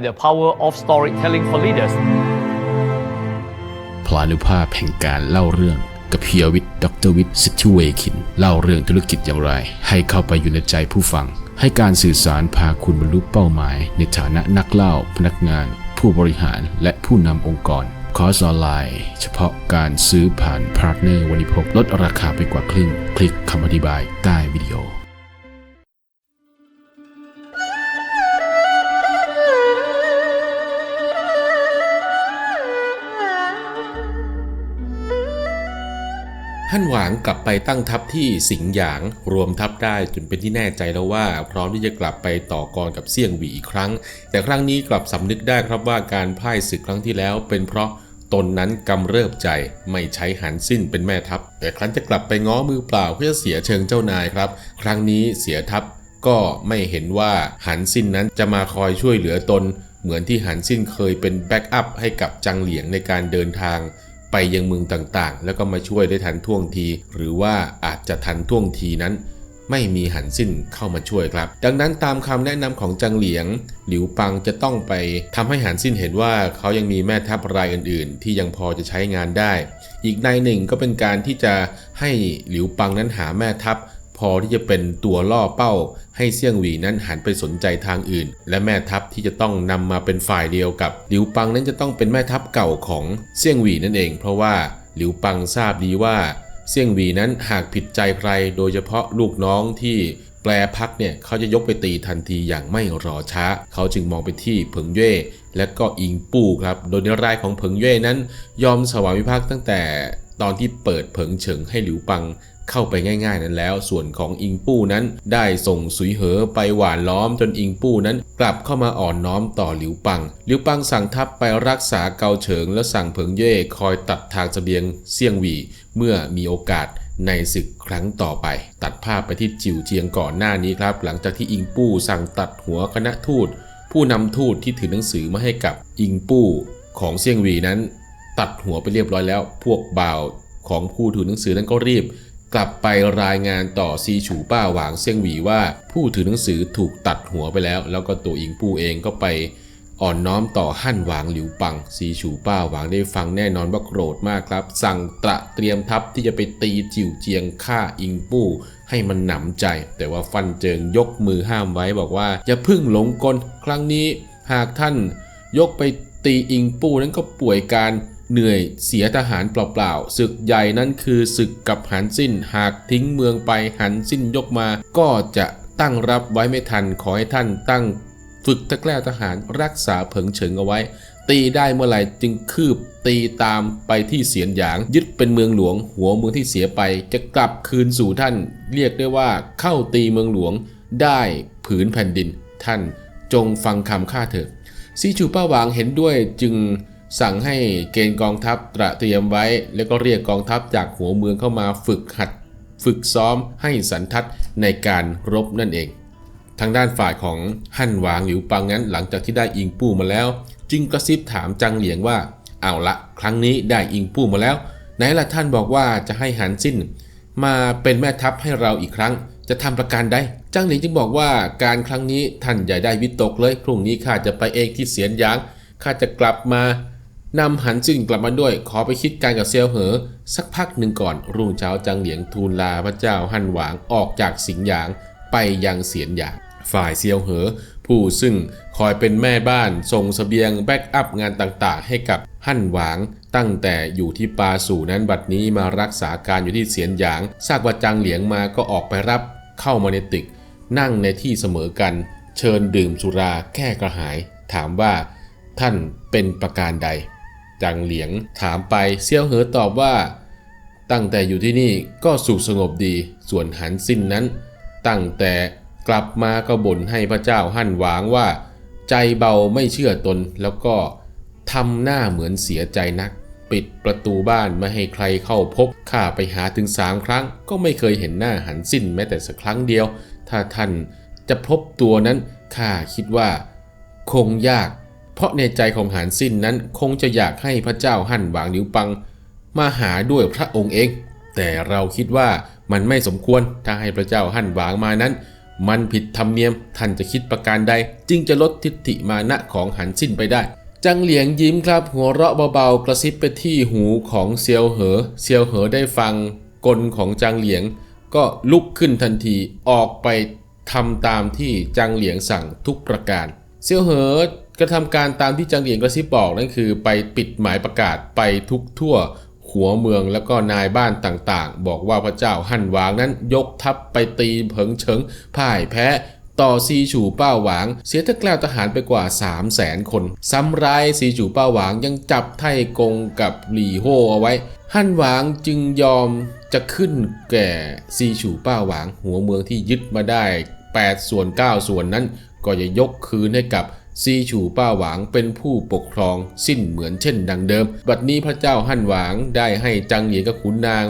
The power of storytelling for leaders. พลานุภาพแห่งการเล่าเรื่องกับเพียวิทย์ดรวิทย์สิทธิเวคิน เล่าเรื่องธุรกิจอย่างไร ให้เข้าไปอยู่ในใจผู้ฟัง ให้การสื่อสารพาคุณบรรลุเป้าหมาย ในฐานะนักเล่า พนักงาน ผู้บริหารและผู้นำองค์กร คอร์สออนไลน์ เฉพาะการซื้อผ่านพาร์ทเนอร์วันนี้พบลดราคาไปกว่าครึ่ง คลิกคำอธิบายใต้วิดีโอ ฮั่นหวางกลับไปตั้งทัพที่สิงหยาง รวมทัพได้จนเป็นที่แน่ใจแล้วว่า พร้อมที่จะกลับไปต่อกรกับเสี่ยงหวีอีกครั้ง แต่ครั้งนี้กลับสำนึกได้ครับว่าการพ่ายศึกครั้งที่แล้ว เป็นเพราะตนนั้นกำเริบใจไม่ใช้หันสิ้นเป็นแม่ทัพ แต่ครั้นจะกลับไปง้อมือเปล่าเพื่อเสียเชิงเจ้านายครับ ครั้งนี้เสียทัพก็ไม่เห็นว่าหันสิ้นนั้นจะมาคอยช่วยเหลือตน เหมือนที่หันสิ้นเคยเป็นแบ็กอัพให้กับจังเหลียงในการเดินทาง ไปยังเมืองต่างๆ แล้วก็มาช่วยได้ทันท่วงที หรือว่าอาจจะทันท่วงทีนั้น ไม่มีหันสิ้นเข้ามาช่วยครับ ดังนั้นตามคำแนะนำของจังเหลียง หลิวปังจะต้องไปทำให้หันสิ้นเห็นว่าเขายังมีแม่ทัพรายอื่น ๆ ที่ยังพอจะใช้งานได้ อีกนายหนึ่งก็เป็นการที่จะให้หลิวปังนั้นหาแม่ทัพ พอที่จะเป็นตัวล่อเป้า ให้เซี่ยงหวีนั้นหันไปสนใจทางอื่น และแม่ทัพที่จะต้องนำมาเป็นฝ่ายเดียวกับหลิวปังนั้นจะต้องเป็นแม่ทัพเก่าของเซี่ยงหวีนั่นเอง เพราะว่าหลิวปังทราบดีว่าเซี่ยงหวีนั้นหากผิดใจใคร โดยเฉพาะลูกน้องที่แปลพักเนี่ยเขาจะยกไปตีทันทีอย่างไม่รอช้า เขาจึงมองไปที่เผิงเย่และก็อิงปู่ครับ โดยในรายของเผิงเย่นั้น ยอมสวามิภักดิ์ตั้งแต่ตอนที่เปิดเผิงเฉิงให้หลิวปัง เข้าไปง่าย ๆ นั้นแล้ว ส่วนของอิงปู้นั้น ได้ส่งสุยเหอไปหวานล้อมจนอิงปู้นั้น กลับเข้ามาอ่อนน้อมต่อหลิวปังหลิวปังสั่งทัพไปรักษาเกาเฉิง และสั่งเผิงเย่คอยตัดทางเสบียงเซี่ยงหวีเมื่อมีโอกาสในศึกครั้งต่อไป ตัดภาพไปที่จิวเจียงก่อนหน้านี้ครับ หลังจากที่อิงปู้สั่งตัดหัวคณะทูต ผู้นำทูตที่ถือหนังสือมาให้กับอิงปู้ของเซี่ยงหวีนั้น ตัดหัวไปเรียบร้อยแล้ว พวกบ่าวของผู้ถือหนังสือนั้นก็รีบ กลับไปรายงานต่อซีฉูป้าหวางเซี่ยงหวีว่า ผู้ถือหนังสือถูกตัดหัวไปแล้ว แล้วก็ตัวอิงปู้เองก็ไปอ่อนน้อมต่อหั่นหวางหลิวปังซีฉูป้าหวางได้ฟังแน่นอนว่าโกรธมากครับ สั่งตระเตรียมทัพที่จะไปตีจิวเจียงฆ่าอิงปู้ให้มันหนำใจ แต่ว่าฟันเจิงยกมือห้ามไว้บอกว่าอย่าพึ่งหลงกลครั้งนี้ หากท่านยกไปตีอิงปูนั้นก็ป่วยการ เหนื่อยเสียทหารเปล่าๆศึกใหญ่นั้นคือศึกกับหันสิ้น หากทิ้งเมืองไปหันสิ้นยกมา ก็จะตั้งรับไว้ไม่ทันขอให้ท่านตั้งฝึกตะแกล้วทหารรักษาเผิงเฉิงเอาไว้ ตีได้เมื่อไหร่จึงคืบตีตามไปที่เสียนหยาง ยึดเป็นเมืองหลวง หัวเมืองที่เสียไป จะกลับคืนสู่ท่าน เรียกได้ว่าเข้าตีเมืองหลวง ได้ผืนแผ่นดิน ท่านจงฟังคำข้าเถิดซีจูป้าหวางเห็นด้วยจึง สั่งให้เกณฑ์กองทัพตระเตรียมไว้ แล้วก็เรียกกองทัพจากหัวเมืองเข้ามาฝึกหัด ฝึกซ้อมให้สันทัดในการรบนั่นเอง ทางด้านฝ่ายของฮั่นหวางหลิวปังนั้นหลังจากที่ได้อิงปู้มาแล้ว จึงกระซิบถามจังเหลียงว่าเอาละครั้งนี้ได้อิงปู้มาแล้วไหนล่ะท่านบอกว่าจะให้หันสิ้น มาเป็นแม่ทัพให้เราอีกครั้ง จะทำประการได้จังหลิงจึงบอกว่าการครั้งนี้ท่านอย่าได้วิตกเลยพรุ่งนี้ข้าจะไปเองที่เสียนหยางข้าจะกลับมา นำหันจึงกลับมาด้วยขอไปคิดการกับเซียวเหอ สักพักหนึ่งก่อน รุ่งเช้าจังเหลียงทูลลาพระเจ้าฮั่นหวางออกจากสิงหยางไปยังเสียนหยาง ฝ่ายเซียวเหอ ผู้ซึ่งคอยเป็นแม่บ้านส่งสเสบียงแบ็กอัพงานต่างๆ ให้กับฮั่นหวางตั้งแต่อยู่ที่ปาสู่นั้นบัดนี้มารักษาการอยู่ที่เสียนหยางทราบว่าจังเหลียงมาก็ออกไปรับเข้ามาในตึก นั่งในที่เสมอกัน เชิญดื่มสุราแก้กระหาย ถามว่าท่านเป็นประการใด จังเหลียงถามไปเซี่ยวเหอตอบว่า ตั้งแต่อยู่ที่นี่ก็สุขสงบดี ส่วนหันสิ้นนั้น ตั้งแต่กลับมาก็บ่นให้พระเจ้าหั่นหวางว่า ใจเบาไม่เชื่อตนแล้วก็ทำหน้าเหมือนเสียใจนัก ปิดประตูบ้านไม่ให้ใครเข้าพบข้าไปหาถึงสามครั้ง ก็ไม่เคยเห็นหน้าหันสิ้นแม้แต่สักครั้งเดียว ถ้าท่านจะพบตัวนั้นข้าคิดว่า คงยาก เพราะในใจของหานสิ้นนั้นคงจะอยากให้พระเจ้าหั่นหวางหลิวปัง มาหาด้วยพระองค์เอง แต่เราคิดว่ามันไม่สมควรถ้าให้พระเจ้าหั่นหวางมานั้น มันผิดธรรมเนียมท่านจะคิดประการใด จึงจะลดทิฏฐิมานะของหันสิ้นไปได้ จังเหลียงยิ้มครับ หัวเราะเบาๆ กระซิบไปที่หูของเซียวเหอ เซียวเหอได้ฟังกลของจางเหลียง ก็ลุกขึ้นทันทีออกไปทำตามที่จางเหลียงสั่งทุกประการ เซียวเหอ กระทำการตามที่จางเหียงกระซิบบอกนั่นคือ ไปปิดหมายประกาศไปทุกทั่ว หัวเมืองแล้วก็นายบ้านต่างๆ บอกว่าพระเจ้าหั่นหวางนั้นยกทัพไปตีเผิงเฉิงพ่ายแพ้ต่อซีฉูเป้าหวาง เสียทกล้าวทหารไปกว่า 3 0 0แสนคน ซ้ำร้ายซีฉูเป้าหวางยังจับไท่กงกับหลี่โฮเอาไว้ ฮั่นหวางจึงยอมจะขึ้นแก่ซีฉูเป้าหวาง หัวเมืองที่ยึดมาได้ 8 ส่วน 9 ส่วนนั้น ก็จะยกคืนให้กับ ซีฉูป้าหวางเป็นผู้ปกครองสิ้นเหมือนเช่นดังเดิม บัดนี้พระเจ้าฮั่นหวางได้ให้จังเหยียนกับขุนนาง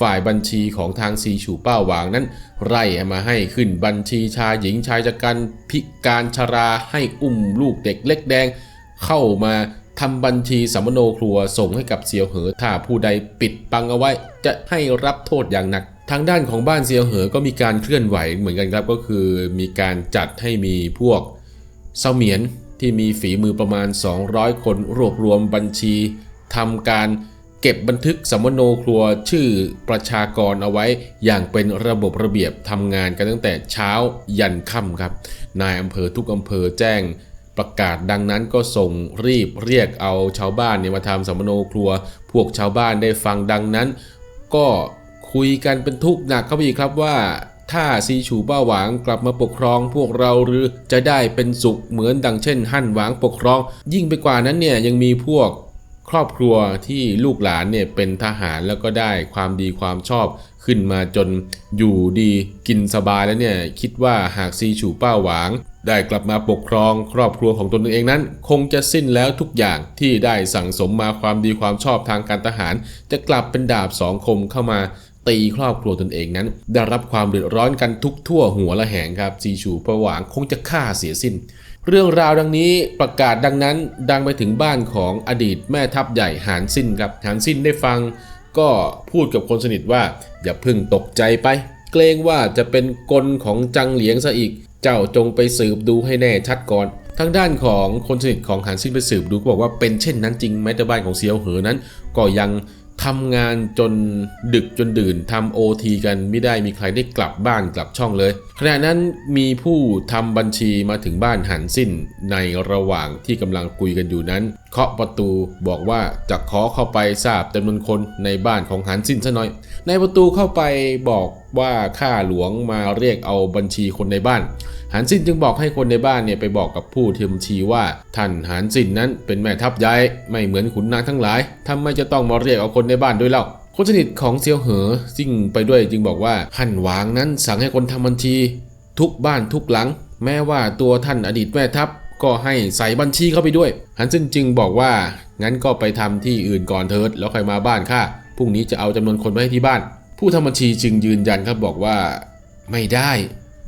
ฝ่ายบัญชีของทางซีฉูป้าหวางนั้น ไล่มาให้ขึ้นบัญชีชายหญิงชายจักันพิการชราให้อุ้มลูกเด็กเล็กแดง เข้ามาทำบัญชีสัมมโนครัวส่งให้กับเซียวเหอถ้าผู้ใดปิดปังเอาไว้ จะให้รับโทษอย่างหนักทางด้านของบ้านเซียวเหอก็มีการเคลื่อนไหวเหมือนกันครับก็คือมีการจัดให้มีพวก เสมียนที่มีฝีมือประมาณ 200 คนรวบรวมบัญชีทำการเก็บบันทึกสัมมโนครัวชื่อประชากรเอาไว้อย่างเป็นระบบระเบียบทำงานกันตั้งแต่เช้ายันค่ำครับ นายอำเภอทุกอำเภอแจ้งประกาศดังนั้นก็ส่งรีบเรียกเอาชาวบ้านเนี่ยมาทำสัมมโนครัว พวกชาวบ้านได้ฟังดังนั้น ก็คุยกันเป็นทุกข์หนักเข้าไปอีกครับว่า ถ้าซีฉูเป้าหวางกลับมาปกครองพวกเราหรือจะได้เป็นสุขเหมือนดังเช่น หั่นหวางปกครอง ยิ่งไปกว่านั้นเนี่ยยังมีพวกครอบครัวที่ลูกหลานเนี่ยเป็นทหารแล้วก็ได้ความดีความชอบขึ้นมาจนอยู่ดีกินสบายแล้วเนี่ยคิดว่าหากซีฉูเป้าหวาง ได้กลับมาปกครอง ครอบครัวของตนเองนั้น คงจะสิ้นแล้วทุกอย่างที่ได้สั่งสมมาความดีความชอบทางการทหาร จะกลับเป็นดาบสองคมเข้ามา ตีครอบครัวตนเองนั้น ได้รับความเดือดร้อนกันทุกทั่วหัวละแหงครับซีชูประหวางคงจะฆ่าเสียสิ้น เรื่องราวดังนี้ประกาศดังนั้นดังไปถึงบ้านของอดีตแม่ทัพใหญ่หานสิ้นครับหานสิ้นได้ฟัง ก็พูดกับคนสนิทว่า อย่าเพึ่งตกใจไป เกรงว่าจะเป็นกลของจังเหลียงซะอีก เจ้าจงไปสืบดูให้แน่ชัดก่อนทางด้านของคนสนิทของหานซินไปสืบดูก็บอกว่าเป็นเช่นนั้นจริงแม้แต่บ้านของเซียวเหอนั้น ก็ยัง ทำงานจนดึกจนดื่นทำโอทีกันไม่ได้มีใครได้กลับบ้านกลับช่องเลยขณะนั้นมีผู้ทำบัญชีมาถึงบ้านหันสิ้นในระหว่างที่กำลังคุยกันอยู่นั้น เคาะประตูบอกว่าจะขอเข้าไปทราบจำนวนคนในบ้านของหันสินซะหน่อย ในประตูเข้าไปบอกว่าข้าหลวงมาเรียกเอาบัญชีคนในบ้านหานซินจึงบอกให้คนในบ้านเนี่ยไปบอกกับผู้ที่บัญชีว่า ท่านหานซินนั้นเป็นแม่ทัพใหญ่ไม่เหมือนขุนนางทั้งหลายทำไมจะต้องมาเรียกเอาคนในบ้านด้วยเล่าคนสนิทของเซียวเหอซิ่งไปด้วยจึงบอกว่าหันหวางนั้นสั่งให้คนทำบัญชี ทุกบ้านทุกหลัง แม้ว่าตัวท่านอดีตแม่ทัพ ก็ให้ใส่บัญชีเข้าไปด้วยหันซินจึงบอกว่า งั้นก็ไปทำที่อื่นก่อนเถิด แล้วค่อยมาบ้านข้าพรุ่งนี้จะเอาจำนวนคนไปให้ที่บ้าน ผู้ทำบัญชีจึงยืนยันครับบอกว่า ไม่ได้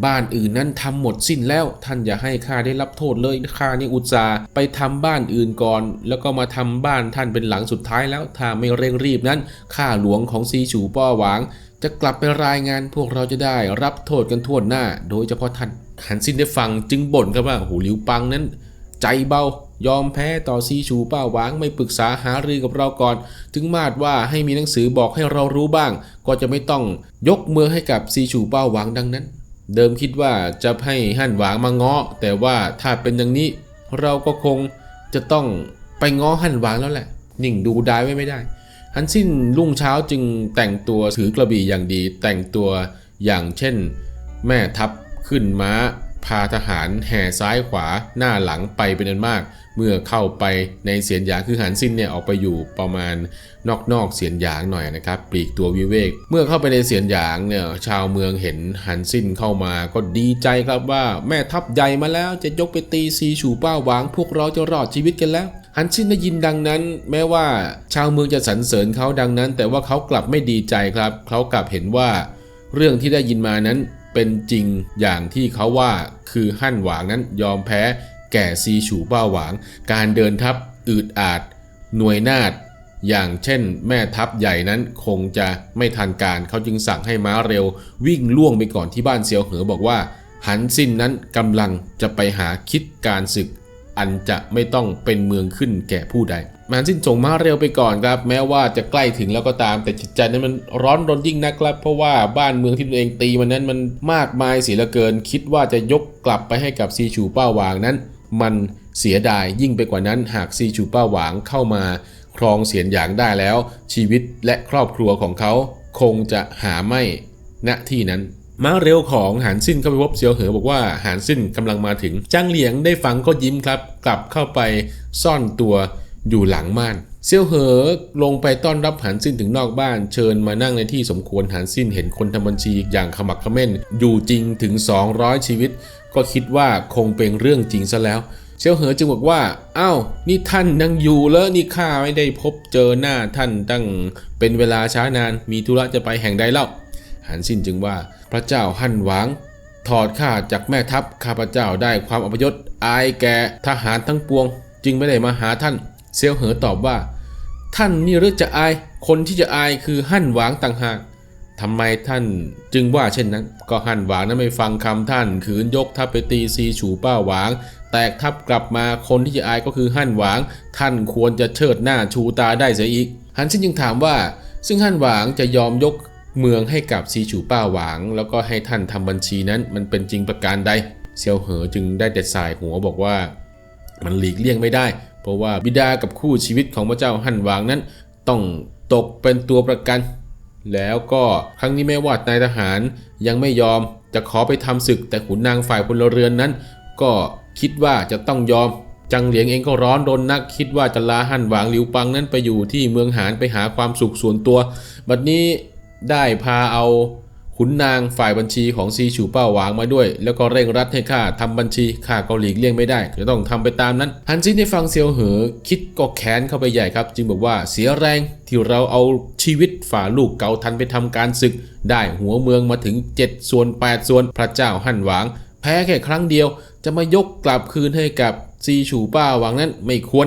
บ้านอื่นนั้นทำหมดสิ้นแล้ว ท่านอย่าให้ข้าได้รับโทษเลยข้านี่อุตส่าห์ไปทำบ้านอื่นก่อน แล้วก็มาทำบ้านท่านเป็นหลังสุดท้ายแล้ว ถ้าไม่เร่งรีบนั้นข้าหลวงของซีฉูป้อหวาง จะกลับไปรายงานพวกเราจะได้รับโทษกันทั่วหน้า โดยเฉพาะท่าน หันซินได้ฟังจึงบ่นครับว่าโอ้โหหลิวปังนั้น ใจเบายอมแพ้ต่อซีชูป้าหวางไม่ปรึกษาหารือกับเราก่อน ถึงมาดว่าให้มีหนังสือบอกให้เรารู้บ้าง ก็จะไม่ต้องยกมือให้กับซีชูป้าหวางดังนั้น เดิมคิดว่าจะให้หั่นหวางมาง้อแต่ว่าถ้าเป็นอย่างนี้ เราก็คงจะต้องไปง้อหั่นหวางแล้วแหละนิ่งดูได้ไว้ไม่ได้ฮันสิ้นรุ่งเช้าจึงแต่งตัวถือกระบี่อย่างดี แต่งตัวอย่างเช่น แม่ทัพ ขึ้นม้า พาทหารแห่ซ้ายขวาหน้าหลังไปเป็นอันมาก เมื่อเข้าไปในเสียนหยางคือหันสิ้นเนี่ยออกไปอยู่ประมาณนอกๆเสียนหยางหน่อยนะครับปลีกตัววิเวก เมื่อเข้าไปในเสียนหยางเนี่ยชาวเมืองเห็นหันสิ้นเข้ามาก็ดีใจครับว่าแม่ทัพใหญ่มาแล้วจะยกไปตีซีฉูป้าหวางพวกเราจะรอดชีวิตกันแล้วฮันซินได้ยินดังนั้น แม้ว่าชาวเมืองจะสรรเสริญเขาดังนั้น แต่ว่าเขากลับไม่ดีใจครับ เขากลับเห็นว่า เรื่องที่ได้ยินมานั้น เป็นจริงอย่างที่เขาว่าคือหั่นหวางนั้นยอมแพ้แก่ซีฉูเป้าหวาง การเดินทัพอืดอาด หน่วยนาดอย่างเช่นแม่ทัพใหญ่นั้นคงจะไม่ทันการเขาจึงสั่งให้ม้าเร็ว วิ่งล่วงไปก่อนที่บ้านเซียวเหอบอกว่า หันสิ้นนั้นกำลังจะไปหาคิดการศึก อันจะไม่ต้องเป็นเมืองขึ้นแก่ผู้ใด หันสิ้นส่งมาเร็วไปก่อนครับ แม้ว่าจะใกล้ถึงแล้วก็ตาม แต่จิตใจนั้นมันร้อนรนยิ่งนักครับ เพราะว่าบ้านเมืองที่ตัวเองตีมันนั้นมันมากมายเสียเหลือเกิน คิดว่าจะยกกลับไปให้กับซีชูเป้าหวางนั้น มันเสียดายยิ่งไปกว่านั้น หากซีชูเป้าหวางเข้ามา ครองเสียนหยางได้แล้ว ชีวิตและครอบครัวของเขาคงจะหาไม่ณที่นั้นม้าเร็วของหานสิ้นเข้าไปพบเซียวเหอบอกว่าหานสิ้นกำลังมาถึงจ้างเหลียงได้ฟังก็ยิ้มครับ กลับเข้าไปซ่อนตัว อยู่หลังม่านเซียวเหอลงไปต้อนรับหานสิ้นถึงนอกบ้าน เชิญมานั่งในที่สมควรหานสิ้นเห็นคนทำบัญชีอย่างขมักเขม้น อยู่จริงถึง 200 ชีวิต ก็คิดว่าคงเป็นเรื่องจริงซะแล้ว เซียวเหอจึงบอกว่าอ้าวนี่ท่านยังอยู่แล้วนี่ข้าไม่ได้พบเจอหน้าท่านตั้งเป็นเวลาช้านานมีธุระจะไปแห่งใดเล่าหันสิ้นจึงว่าพระเจ้าหั่นหวางถอดข้าจากแม่ทัพข้าพระเจ้าได้ความอัปยศอายแก่ทหารทั้งปวง จึงไม่ได้มาหาท่าน เซียวเหอตอบว่า ท่านนี่หรือจะอาย คนที่จะอายคือหั่นหวางต่างหากทำไมท่านจึงว่าเช่นนั้น ก็หั่นหวางนั้นไม่ฟังคำท่านขืนยกทัพไปตีซีฉูป้าหวาง แตกทัพกลับมาคนที่จะอายก็คือหั่นหวาง ท่านควรจะเชิดหน้าชูตาได้เสียอีกหันซินยังถามว่า ซึ่งหั่นหวางจะยอมยกเมืองให้กับซีฉูป้าหวาง แล้วก็ให้ท่านทำบัญชีนั้นมันเป็นจริงประการใดเซียวเหอจึงได้แต่สายหัวบอกว่า มันหลีกเลี่ยงไม่ได้ เพราะว่าบิดากับคู่ชีวิตของพระเจ้าหั่นหวางนั้น ต้องตกเป็นตัวประกัน แล้วก็ครั้งนี้แม้ว่านายทหารยังไม่ยอมจะขอไปทำศึก แต่ขุนนางฝ่ายพลเรือนนั้น ก็คิดว่าจะต้องยอม จังเหลียงเองก็ร้อนรนนัก คิดว่าจะลาหั่นหวางหลิวปังนั้นไปอยู่ที่เมืองหานไปหาความสุขส่วนตัว บัดนี้ได้พาเอา ขุนนางฝ่ายบัญชีของซีฉูเป้าหวางมาด้วย แล้วก็เร่งรัดให้ข้าทำบัญชีข้าก็หลีกเลี่ยงไม่ได้จะต้องทำไปตามนั้นฮันซินได้ฟังเซียวเหอคิดก็แค้นเข้าไปใหญ่ครับ จึงบอกว่าเสียแรงที่เราเอาชีวิตฝ่าลูกเกาทันไปทำการศึก ได้หัวเมืองมาถึง 7 ส่วน 8 ส่วนพระเจ้าหั่นหวาง แพ้แค่ครั้งเดียว จะมายกกลับคืนให้กับซีฉูเป้าหวางนั้นไม่ควร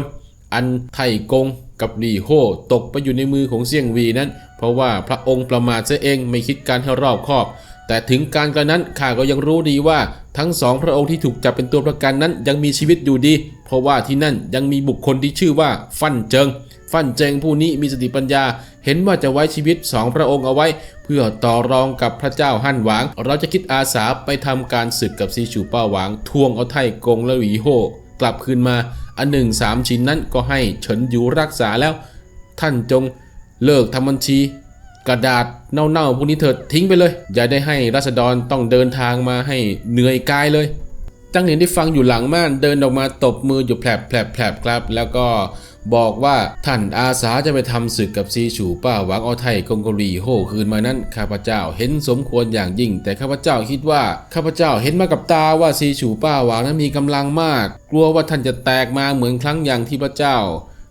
อันไทกง กับหลี่โฮตกไปอยู่ในมือของเซี่ยงวีนั้น เพราะว่าพระองค์ประมาทเสียเองไม่คิดการให้รอบคอบ แต่ถึงการกระนั้นข้าก็ยังรู้ดีว่าทั้งสองพระองค์ที่ถูกจับเป็นตัวประกันนั้นยังมีชีวิตอยู่ดี เพราะว่าที่นั่นยังมีบุคคลที่ชื่อว่าฟั่นเจิง ฟั่นเจิงผู้นี้มีสติปัญญา เห็นว่าจะไว้ชีวิตสองพระองค์เอาไว้ เพื่อต่อรองกับพระเจ้าฮั่นหวาง เราจะคิดอาสาไปทำการศึกกับซีชูเป้าหวางทวงเอาไทกงและหวีโฮกลับคืนมา อันหนึ่งสามชิ้นนั้นก็ให้เฉินอยู่รักษาแล้ว ท่านจงเลิกทำบัญชี กระดาษเน่าๆพวกนี้เถิดทิ้งไปเลย อย่าได้ให้รัษฎรต้องเดินทางมาให้เหนื่อยกายเลยจังเหนียนได้ฟังอยู่หลังม่านเดินออกมาตบมืออยู่แผลบแผลบแผลบครับ แล้วก็ บอกว่าท่านอาสาจะไปทำศึกกับซีฉูป้าหวังเอาไทยกงกรีโฮคืนมานั้นข้าพเจ้าเห็นสมควรอย่างยิ่ง แต่ข้าพเจ้าคิดว่าข้าพเจ้าเห็นมากับตาว่าซีฉูป้าหวังนั้นมีกำลังมาก กลัวว่าท่านจะแตกมาเหมือนครั้งอย่างที่พระเจ้า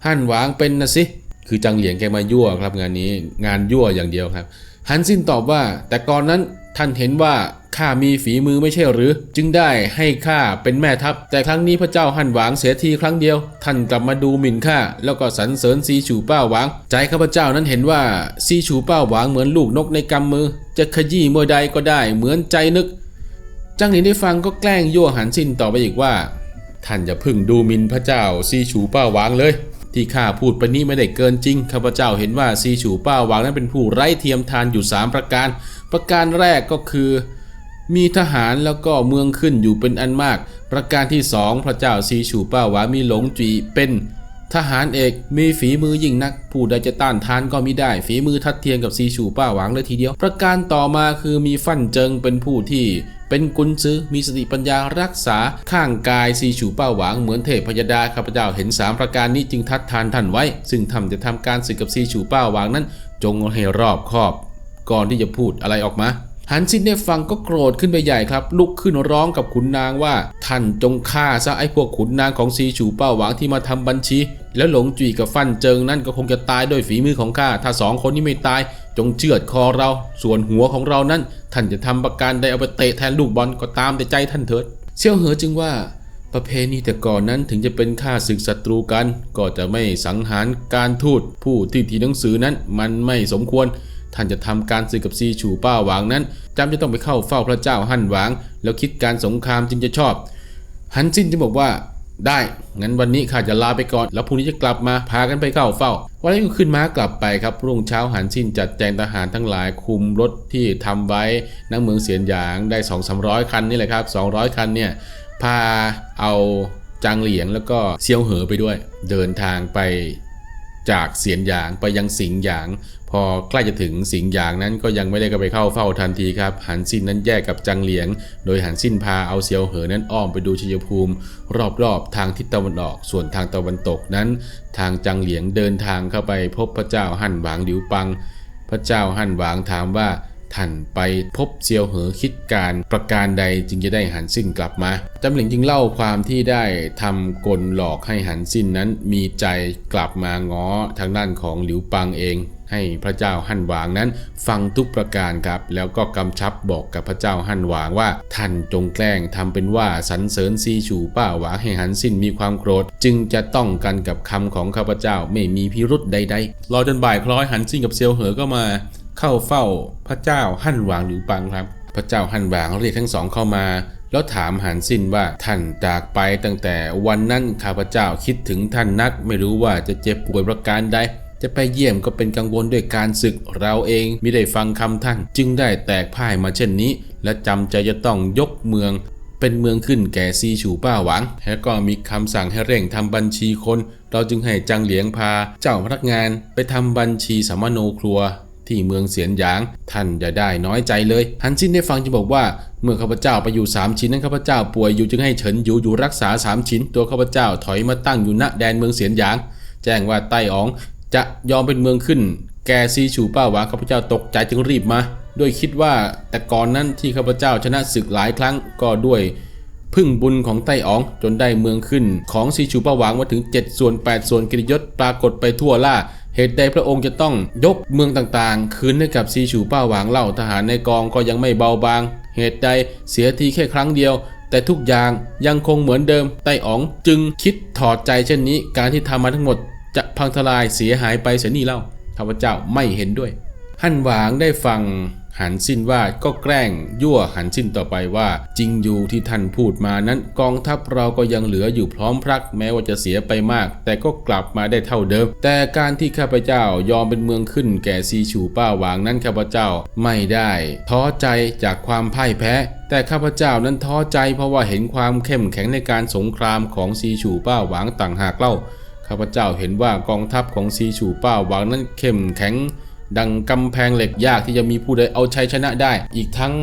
หั่นหวางเป็นนะสิคือจังเหลียงแกมายั่วครับงานนี้งานยั่วอย่างเดียวครับ ฮันซินตอบว่า แต่ก่อนนั้น ท่านเห็นว่าข้ามีฝีมือไม่ใช่หรือ จึงได้ให้ข้าเป็นแม่ทัพ แต่ครั้งนี้พระเจ้าหั่นหวางเสียทีครั้งเดียว ท่านกลับมาดูหมิ่นข้าแล้วก็สรรเสริญซีฉูป้าหวาง ใจข้าพเจ้านั้นเห็นว่าซีฉูป้าหวางเหมือนลูกนกในกำมือ จะขยี้เมื่อใดก็ได้เหมือนใจนึกจังหลินได้ฟังก็แกล้งยั่วหันซินต่อไปอีกว่า ท่านอย่าพึ่งดูหมินพระเจ้าซีฉูป้าหวางเลยที่ข้าพูดไปนี้ไม่ได้เกินจริง ข้าพเจ้าเห็นว่าซีฉูป้าหวางนั้นเป็นผู้ไร้เทียมทานอยู่ 3 ประการ ประการแรกก็คือ มีทหารแล้วก็เมืองขึ้นอยู่เป็นอันมาก ประการที่สองพระเจ้าซีฉูป้าหวางมีหลงจีเป็นทหารเอกมีฝีมือยิ่งนัก ผู้ใดจะต้านทานก็มิได้ ฝีมือทัดเทียมกับซีฉูป้าหวางเลยทีเดียว ประการต่อมาคือมีฟั่นเจิงเป็นผู้ที่เป็นกุนซื้อมีสติปัญญารักษาข้างกายซีฉูป้าหวางเหมือนเทพพยดาข้าพเจ้าเห็นสามประการนี้จึงทัดทานท่านไว้ ซึ่งทำจะทำการศึกกับซีฉูป้าหวางนั้น จงให้รอบคอบ ก่อนที่จะพูดอะไรออกมาฮันซินได้ฟังก็โกรธขึ้นไปใหญ่ครับ ลุกขึ้นร้องกับขุนนางว่า ท่านจงฆ่าซะไอ้พวกขุนนางของซีฉูเป้าหวังที่มาทำบัญชี แล้วหลงจุยกับฟันเจิงนั่นก็คงจะตายด้วยฝีมือของข้า ถ้าสองคนนี้ไม่ตาย จงเชือดคอเรา ส่วนหัวของเรานั้น ท่านจะทำประการใดเอาไปเตะแทนลูกบอลก็ตามแต่ใจท่านเถิดเซี่ยวเหอจึงว่า ประเพณีแต่ก่อนนั้นถึงจะเป็นข้าศึกศัตรูกัน ก็จะไม่สังหารการทูตผู้ที่ทีหนังสือนั้นมันไม่สมควร ท่านจะทำการศึกกับซีฉูป้าหวางนั้นจำจะต้องไปเข้าเฝ้าพระเจ้าหั่นหวาง แล้วคิดการสงครามจึงจะชอบฮันซินจึงบอกว่าได้งั้นวันนี้ข้าจะลาไปก่อน แล้วพรุ่งนี้จะกลับมาพากันไปเข้าเฝ้า วันนี้ก็ขึ้นม้ากลับไปครับรุ่งเช้าฮันซินจัดแจงทหารทั้งหลายคุมรถที่ทำไว้นักเมืองเสียนหยางได้2 3 0 0 คันนี่แหละครับ200 คันเนี่ยพาเอาจางเหลียงแล้วก็เซียวเหอไปด้วย เดินทางไป จากเสียนหยางไปยังสิงหยาง พอใกล้จะถึงสิงหยางนั้นก็ยังไม่ได้ก็ไปเข้าเฝ้าทันทีครับหันซินนั้นแยกกับจังเหลียง โดยหันซินพาเอาเซียวเหอนั้นอ้อมไปดูชัยภูมิ รอบๆทางทิศตะวันออก ส่วนทางตะวันตกนั้น ทางจังเหลียงเดินทางเข้าไปพบพระเจ้าหั่นหวางหลิวปัง พระเจ้าหั่นหวางถามว่า ท่านไปพบเซียวเหอคิดการประการใดจึงจะได้หันสิ้นกลับมาจำหลิงจึงเล่าความที่ได้ทำกลหลอกให้หันสิ้นนั้นมีใจกลับมาง้อทางด้านของหลิวปังเองให้พระเจ้าหั่นหวางนั้นฟังทุกประการครับ แล้วก็กำชับบอกกับพระเจ้าหั่นหวางว่า ท่านจงแกล้งทำเป็นว่าสรรเสริญซีฉูป้าหวางให้หันสิ้นมีความโกรธ จึงจะต้องกันกับคำของข้าพเจ้าไม่มีพิรุษใดๆรอจนบ่ายคล้อยหันสิ้นกับเซียวเหอก็มา เข้าเฝ้าพระเจ้าหั่นหวางหรือปังครับ พระเจ้าหั่นหวางเรียกทั้งสองเข้ามา แล้วถามหันสิ้นว่าท่านจากไปตั้งแต่วันนั้นข้าพเจ้าคิดถึงท่านนัก ไม่รู้ว่าจะเจ็บป่วยประการใดจะไปเยี่ยมก็เป็นกังวลด้วยการศึกเราเองไม่ได้ฟังคำท่าน จึงได้แตกพ่ายมาเช่นนี้ และจำใจจะต้องยกเมือง เป็นเมืองขึ้นแก่ซีฉูป้าหวังแล้วก็มีคำสั่งให้เร่งทำบัญชีคน เราจึงให้จังเหลียงพา เจ้าพนักงานไปทำบัญชีสามโนครัว ที่เมืองเสียนหยาง ท่านอย่าได้น้อยใจเลยฮันซินได้ฟังจึงบอกว่า เมื่อข้าพเจ้าไปอยู่3ชิ้นนั้นข้าพเจ้าป่วยอยู่จึงให้เฉินอยู่อยู่รักษา3ชิ้น ตัวข้าพเจ้าถอยมาตั้งอยู่ณแดนเมืองเสียนหยาง แจ้งว่าไต้อ๋องจะยอมเป็นเมืองขึ้น แกซีฉูป้าหวางข้าพเจ้าตกใจจึงรีบมาด้วยคิดว่าแต่ก่อนนั้นที่ข้าพเจ้าชนะศึกหลายครั้งก็ด้วยพึ่งบุญของไต้อ๋องจนได้เมืองขึ้น ของซีชูป้าหวางมาถึง 7 ส่วน 8 ส่วนกิริยศปรากฏไปทั่วล่า เหตุใดพระองค์จะต้องยกเมืองต่างๆ คืนให้กับซีชูป้าหวางเล่าทหารในกองก็ยังไม่เบาบาง เหตุใดเสียทีแค่ครั้งเดียว แต่ทุกอย่างยังคงเหมือนเดิมไต้อ๋องจึงคิดถอดใจเช่นนี้ การที่ทำมาทั้งหมด จะพังทลายเสียหายไปเสียนี่เล่าข้าพเจ้าไม่เห็นด้วยฮั่นหวางได้ฟัง หันสิ้นว่าก็แกล้งยั่วหันสิ้นต่อไปว่า จริงอยู่ที่ท่านพูดมานั้นกองทัพเราก็ยังเหลืออยู่พร้อมพรักแม้ว่าจะเสียไปมาก แต่ก็กลับมาได้เท่าเดิม แต่การที่ข้าพเจ้ายอมเป็นเมืองขึ้นแก่ซีฉูป้าหวางนั้นข้าพเจ้าไม่ได้ท้อใจจากความพ่ายแพ้แต่ข้าพเจ้านั้นท้อใจเพราะว่าเห็นความเข้มแข็งในการสงครามของซีฉูป้าหวางต่างหากเล่าข้าพเจ้าเห็นว่ากองทัพของซีฉูป้าหวางนั้นเข้มแข็ง ดังกำแพงเหล็กยากที่จะมีผู้ใดเอาชัยชนะได้ อีกทั้ง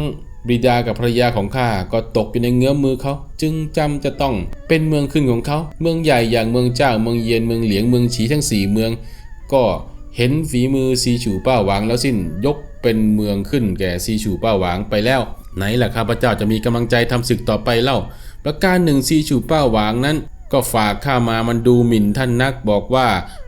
บิดากับภรรยาของข้าก็ตกอยู่ในเงื้อมมือเขา จึงจำจะต้องเป็นเมืองขึ้นของเขา เมืองใหญ่อย่างเมืองเจ้า เมืองเยียนเมืองเหลียงเมืองฉีทั้งสี่เมือง ก็เห็นฝีมือซีฉูป้าหวางแล้วสิ้นยกเป็นเมืองขึ้นแก่ซีฉูป้าหวางไปแล้ว ไหนล่ะข้าพเจ้าจะมีกำลังใจทำศึกต่อไปเล่า ประการหนึ่งซีฉูป้าหวางนั้น ก็ฝากข้ามามันดูหมิ่นท่านนักบอกว่า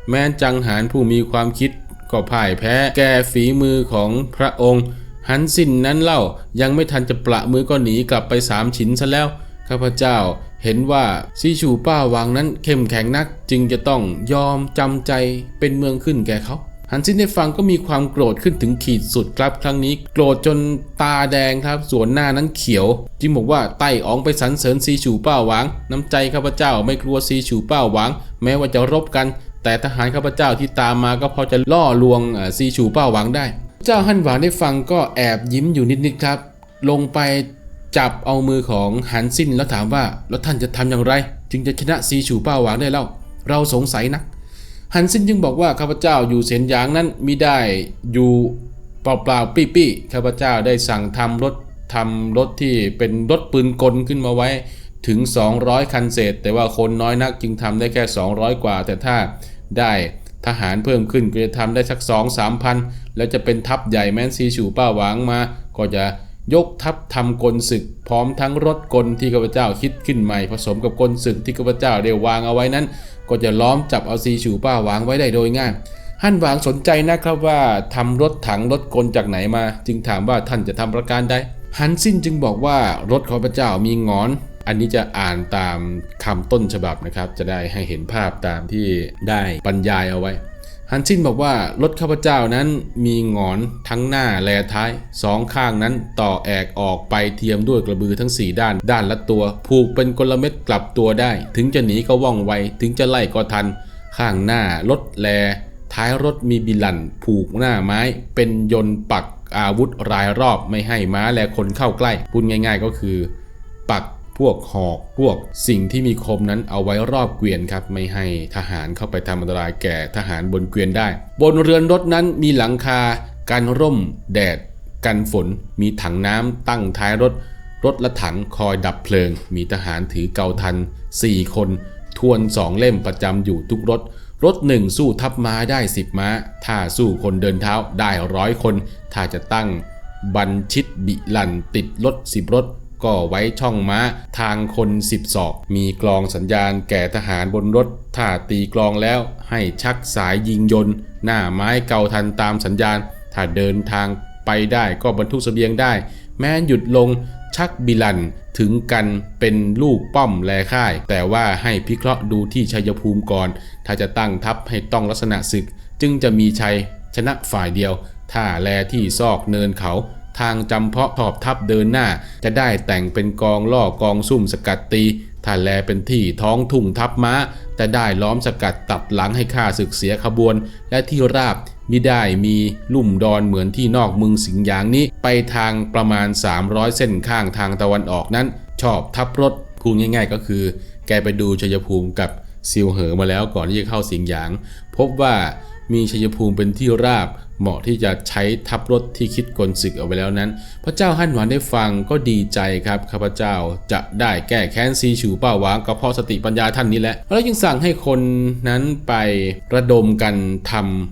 แม้จังหารผู้มีความคิด ก็พ่ายแพ้แก่ฝีมือของพระองค์หันสิ้นนั้นเล่ายังไม่ทันจะประมือก็หนีกลับไปสามฉินซะแล้ว ข้าพเจ้าเห็นว่าซีชูป้าวางนั้นเข้มแข็งนัก จึงจะต้องยอมจำใจเป็นเมืองขึ้นแก่เขาหันสินได้ฟังก็มีความโกรธขึ้นถึงขีดสุดครับครั้งนี้โกรธจนตาแดงครับ ส่วนหน้านั้นเขียว จึงบอกว่าไต้อ๋องไปสรรเสริญซีฉูป้าหวางน้ำใจข้าพเจ้าไม่กลัวซีฉูป้าหวางแม้ว่าจะรบกัน แต่ทหารข้าพเจ้าที่ตามมาก็พอจะล่อลวงซีฉูเป้าหวังได้ เจ้าฮั่นหวางได้ฟังก็แอบยิ้มอยู่นิดๆครับ ลงไปจับเอามือของหันสินแล้วถามว่าแล้วท่านจะทำอย่างไร จึงจะชนะซีฉูเป้าหวังได้เล่า เราสงสัยนักฮันซินจึงบอกว่าข้าพเจ้าอยู่เสียนหยางนั้นมิได้อยู่เปล่าๆปี้ๆข้าพเจ้าได้สั่งทำรถทำรถที่เป็นรถปืนกลขึ้นมาไว้ถึง 200 คันเศษ แต่ว่าคนน้อยนักจึงทำได้แค่ 200 กว่า แต่ถ้า ได้ทหารเพิ่มขึ้นก็จะทำได้สัก 2 3พันแล้วจะเป็นทัพใหญ่แม้นซีฉูป้าหวางมา ก็จะยกทัพทำกลศึก พร้อมทั้งรถกลที่ข้าพเจ้าคิดขึ้นใหม่ ผสมกับกลศึกที่ข้าพเจ้าได้วางเอาไว้นั้น ก็จะล้อมจับเอาซีฉูป้าหวางไว้ได้โดยง่ายฮั่นหวางสนใจนะครับว่าทำรถถังรถกลจากไหนมา จึงถามว่าท่านจะทำประการใดฮันซินจึงบอกว่ารถของพระเจ้ามีงอน อันนี้จะอ่านตามคำต้นฉบับนะครับ จะได้ให้เห็นภาพตามที่ได้บรรยายเอาไว้ฮันชินบอกว่ารถข้าพเจ้านั้นมีงอนทั้งหน้าและท้ายสองข้างนั้นต่อแอกออกไปเทียมด้วยกระบือทั้ง 4 ด้าน ด้านละตัว ผูกเป็นกลเม็ดกลับตัวได้ ถึงจะหนีก็ว่องไว ถึงจะไล่ก็ทัน ข้างหน้ารถแล ท้ายรถมีบิลันผูกหน้าไม้ เป็นยนต์ปักอาวุธรายรอบไม่ให้ม้าและคนเข้าใกล้พูดง่าย ๆ ก็คือ ปัก พวกหอกพวกสิ่งที่มีคมนั้นเอาไว้รอบเกวียนครับไม่ให้ทหารเข้าไปทำอันตรายแก่ทหารบนเกวียนได้ บนเรือนรถนั้นมีหลังคากันร่ม แดด กันฝน มีถังน้ำตั้งท้ายรถ รถละถังคอยดับเพลิง มีทหารถือเกาทัน 4 คน ทวนสองเล่มประจำอยู่ทุกรถ รถหนึ่งสู้ทับม้าได้ 10 ม้า ถ้าสู้คนเดินเท้าได้ร้อยคน ถ้าจะตั้ง บันชิตบิลันติดรถ 10 รถ ก็ไว้ช่องม้าทางคนสิบศอก มีกลองสัญญาณแก่ทหารบนรถ ถ้าตีกลองแล้วให้ชักสายยิงยนต์หน้าไม้เกาทันตามสัญญาณ ถ้าเดินทางไปได้ก็บรรทุกเสบียงได้ แม้หยุดลงชักบิลันถึงกันเป็นลูกป้อมแลค่าย แต่ว่าให้พิเคราะห์ดูที่ชัยภูมิก่อน ถ้าจะตั้งทัพให้ต้องลักษณะศึก จึงจะมีชัยชนะฝ่ายเดียว ถ้าแลที่ซอกเนินเขา ทางจำเพาะขอบทัพเดินหน้า จะได้แต่งเป็นกองล่อกองซุ่มสกัดตีถ้าแลเป็นที่ท้องทุ่งทัพม้าจะได้ล้อมสกัดตัดหลังให้ข้าศึกเสียขบวน และที่ราบมิได้มีลุ่มดอนเหมือนที่นอกเมืองสิงห์ยางนี้ ไปทางประมาณ 300 เส้นข้างทางตะวันออกนั้น ชอบทับรถพูดง่าย ๆ ก็คือ แกไปดูชัยภูมิกับซิวเหอมาแล้วก่อนที่จะเข้าสิงห์หยาง พบว่ามีชัยภูมิเป็นที่ราบ เหมาะที่จะใช้ทับรถที่คิดกลศึกเอาไว้แล้วนั้น พระเจ้าฮั่นหวานได้ฟังก็ดีใจครับข้าพเจ้าจะได้แก้แค้นซีฉูเป้าหวางก็เพราะสติปัญญาท่านนี้แหละแล้วยังสั่งให้คนนั้นไประดมกันทำ